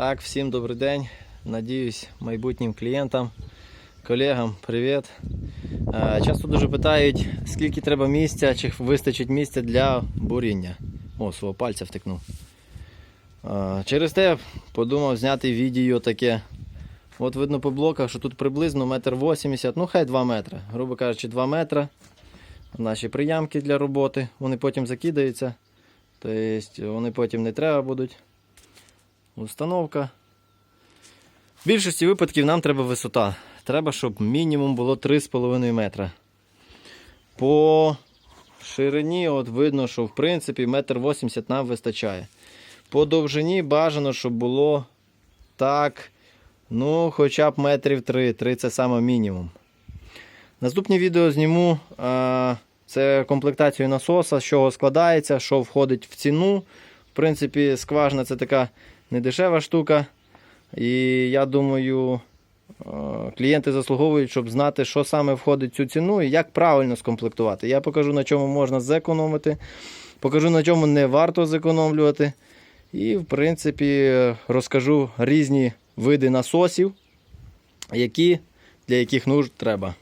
Так, всім добрий день. Надіюсь, майбутнім клієнтам, колегам, привіт. Е, Часто дуже питають, скільки треба місця, чи вистачить місця для буріння. О, свого пальця втикнув. Е, Через те подумав зняти відео таке. От видно по блоках, що тут приблизно метр 80, ну хай 2 метри. Грубо кажучи, 2 метри. Наші приямки для роботи, вони потім закидаються. Тобто вони потім не треба будуть. Установка. В більшості випадків нам треба висота. Треба, щоб мінімум було 3,5 метра. По ширині от видно, що в принципі 1,80 м нам вистачає. По довжині бажано, щоб було так, ну, хоча б метрів 3. 3 це саме мінімум. Наступне відео зніму. Це комплектацію насоса, з чого складається, що входить в ціну. В принципі, скважина це така недешева штука. І я думаю, е, клієнти заслуговують, щоб знати, що саме входить в цю ціну і як правильно скомплектувати. Я покажу, на чому можна зекономити, покажу, на чому не варто зекономлювати. І, в принципі, розкажу різні види насосів, які, для яких нужд треба.